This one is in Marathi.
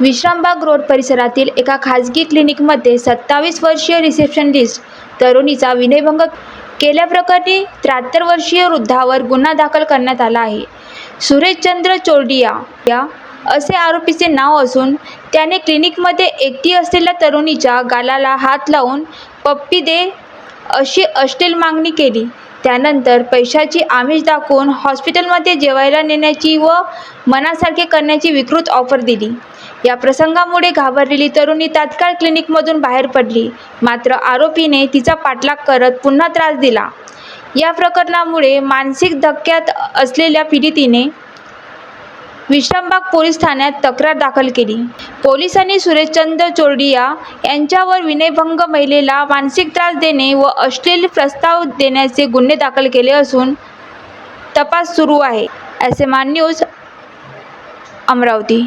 विश्रामबाग रोड परिसरातील एका खाजगी क्लिनिकमध्ये सत्तावीस वर्षीय रिसेप्शनिस्ट तरुणीचा विनयभंग केल्याप्रकरणी त्र्याहत्तर वर्षीय वृद्धावर गुन्हा दाखल करण्यात आला आहे. सुरेशचंद्र चोरडिया या असे आरोपीचे नाव असून त्याने क्लिनिकमध्ये एकटी असलेल्या तरुणीच्या गालाला हात लावून पप्पी दे अशी अश्लील मागणी केली. त्यानंतर पैशाची आमिष दाखवून हॉस्पिटलमध्ये जेवायला नेण्याची व मनासारखे करण्याची विकृत ऑफर दिली. या प्रसंगामुळे घाबरलेली तरुणी तात्काळ क्लिनिकमधून बाहेर पडली. मात्र आरोपीने तिचा पाठलाग करत पुन्हा त्रास दिला. या प्रकरणामुळे मानसिक धक्क्यात असलेल्या पीडितीने विश्रामबाग पोलीस ठाण्यात तक्रार दाखल केली. पोलिसांनी सुरेशचंद्र चोरडिया यांच्यावर विनयभंग महिलेला मानसिक त्रास देणे व अश्लील प्रस्ताव देण्याचे गुन्हे दाखल केले असून तपास सुरू आहे. S M R news Amravati.